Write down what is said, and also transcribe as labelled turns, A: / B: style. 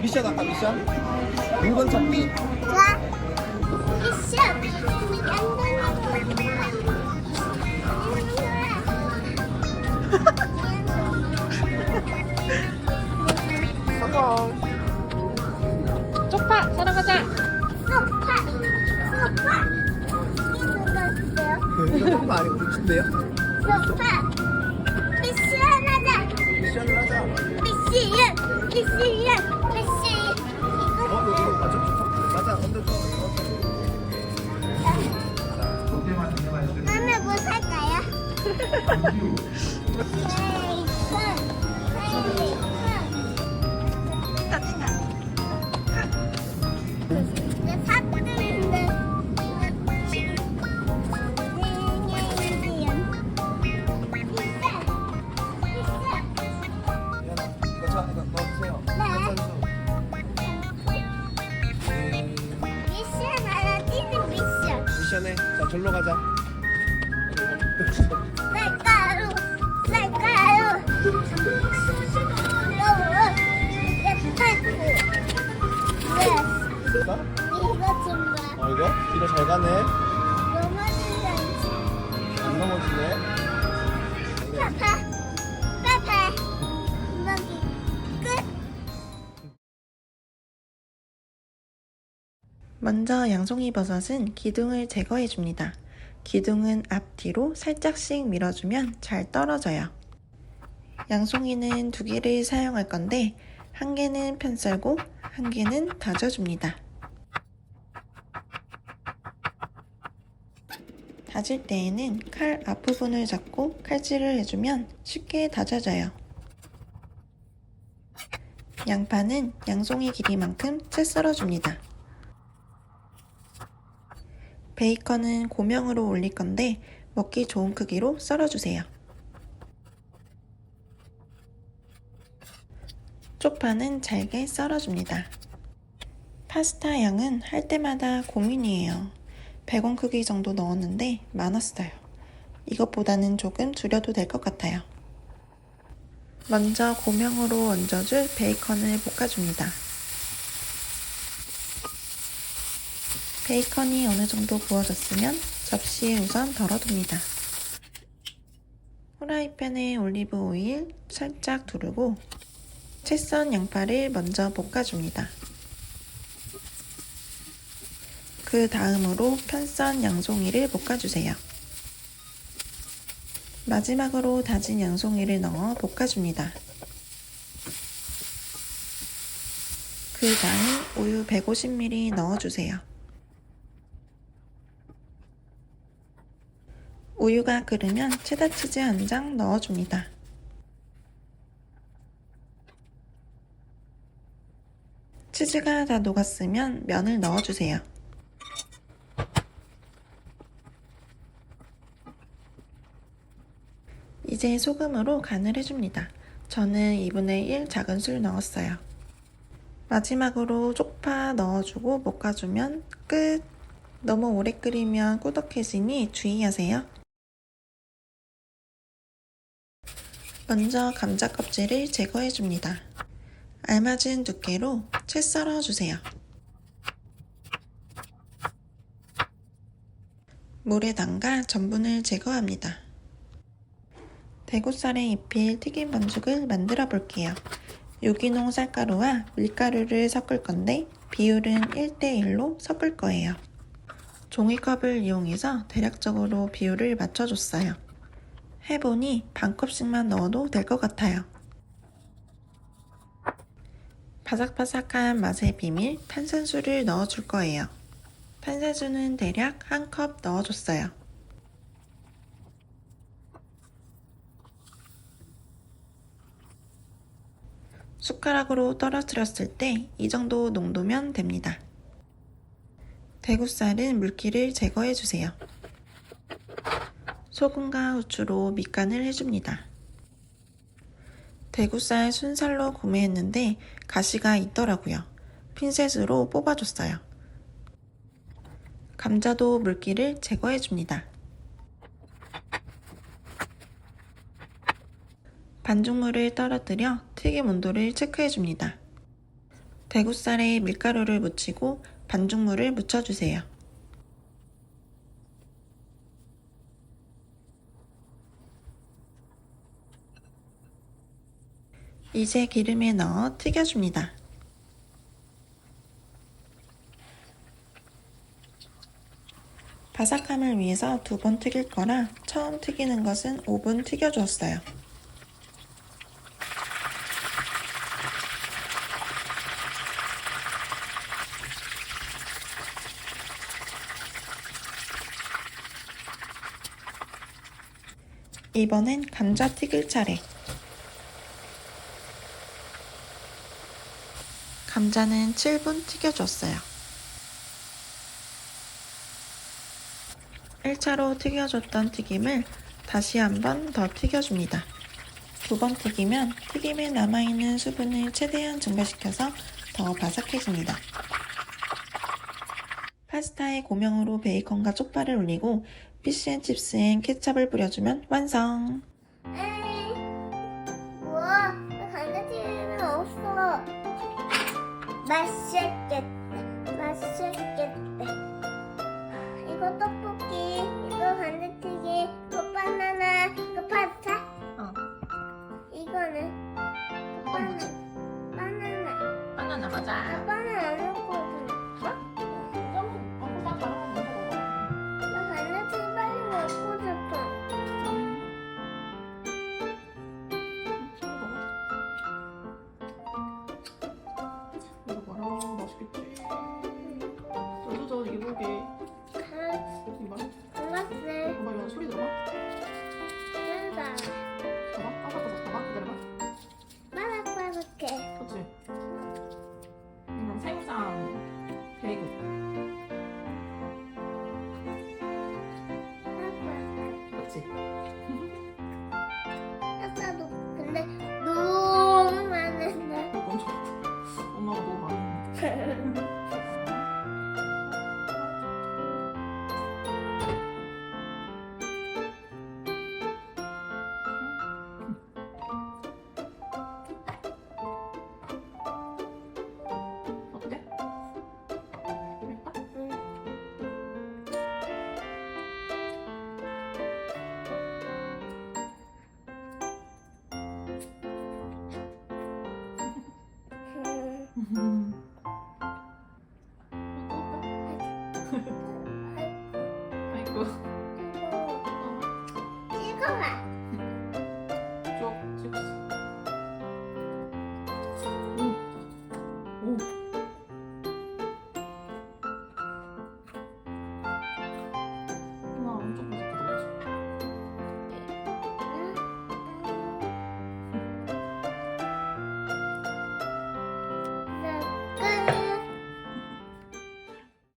A: 미션 할까 미션? 물건 찾기
B: 소파. 미션 하자.
A: 미션을 하자
B: 미션. 미션. 미션.
A: 어?
B: 이거
A: 이거 맞아 맞아 던져줘
B: 다음에 뭐 살까요?
A: 미안 절로 가자.
B: 쌀가루 쌀가루. 봐.
A: 어 이거? 이거 잘 가네. 안 넘어지네
C: 먼저 양송이 버섯은 기둥을 제거해 줍니다. 기둥은 앞뒤로 살짝씩 밀어주면 잘 떨어져요. 양송이는 두 개를 사용할 건데 한 개는 편 썰고 한 개는 다져줍니다. 다질 때에는 칼 앞부분을 잡고 칼질을 해주면 쉽게 다져져요. 양파는 양송이 길이만큼 채 썰어줍니다. 베이컨은 고명으로 올릴 건데 먹기 좋은 크기로 썰어주세요. 쪽파는 잘게 썰어줍니다. 파스타 양은 할 때마다 고민이에요. 100원 크기 정도 넣었는데 많았어요. 이것보다는 조금 줄여도 될 것 같아요. 먼저 고명으로 얹어줄 베이컨을 볶아줍니다. 베이컨이 어느 정도 구워졌으면 접시에 우선 덜어둡니다. 후라이팬에 올리브 오일 살짝 두르고 채 썬 양파를 먼저 볶아줍니다. 그 다음으로 편썬 양송이를 볶아주세요. 마지막으로 다진 양송이를 넣어 볶아줍니다. 그 다음 우유 150ml 넣어주세요. 우유가 끓으면 체다 치즈 한 장 넣어줍니다. 치즈가 다 녹았으면 면을 넣어주세요. 이제 소금으로 간을 해줍니다. 저는 2분의 1 작은 술 넣었어요. 마지막으로 쪽파 넣어주고 볶아주면 끝! 너무 오래 끓이면 꾸덕해지니 주의하세요. 먼저 감자 껍질을 제거해 줍니다. 알맞은 두께로 채 썰어 주세요. 물에 담가 전분을 제거합니다. 대구살에 입힐 튀김 반죽을 만들어 볼게요. 유기농 쌀가루와 밀가루를 섞을 건데 비율은 1대1로 섞을 거예요. 종이컵을 이용해서 대략적으로 비율을 맞춰줬어요. 해보니 반컵씩만 넣어도 될 것 같아요. 바삭바삭한 맛의 비밀 탄산수를 넣어줄 거예요. 탄산수는 대략 한 컵 넣어줬어요. 숟가락으로 떨어뜨렸을 때 이 정도 농도면 됩니다. 대구살은 물기를 제거해주세요. 소금과 후추로 밑간을 해줍니다. 대구살 순살로 구매했는데 가시가 있더라고요. 핀셋으로 뽑아줬어요. 감자도 물기를 제거해줍니다. 반죽물을 떨어뜨려 튀김 온도를 체크해줍니다. 대구살에 밀가루를 묻히고 반죽물을 묻혀주세요. 이제 기름에 넣어 튀겨줍니다. 바삭함을 위해서 두 번 튀길 거라 처음 튀기는 것은 5분 튀겨주었어요. 이번엔 감자 튀길 차례. 감자는 7분 튀겨줬어요. 1차로 튀겨줬던 튀김을 다시 한 번 더 튀겨줍니다. 두 번 튀기면 튀김에 남아있는 수분을 최대한 증발시켜서 더 바삭해집니다. 파스타에 고명으로 베이컨과 쪽파를 올리고 피쉬앤칩스엔 케찹을 뿌려주면 완성!
B: 맛있겠다. 맛있겠다. 이거 떡볶이, 이거 감자튀김, 이거 바나나, 이거 파스타.
C: 어.
B: 이거는 바나나. 바나나.
C: 바나나
B: 아,
C: 맞아. 이거 소리 들어봐
B: 짠다.
C: 봐봐 봐봐 기다려봐
B: 바삭바삭해.
C: 이건
B: 바삭바삭해.
C: 그치?
B: 아까도 근데 너무 많은데.
C: 이거 엄청 엄마가 너무 많이
B: tipo.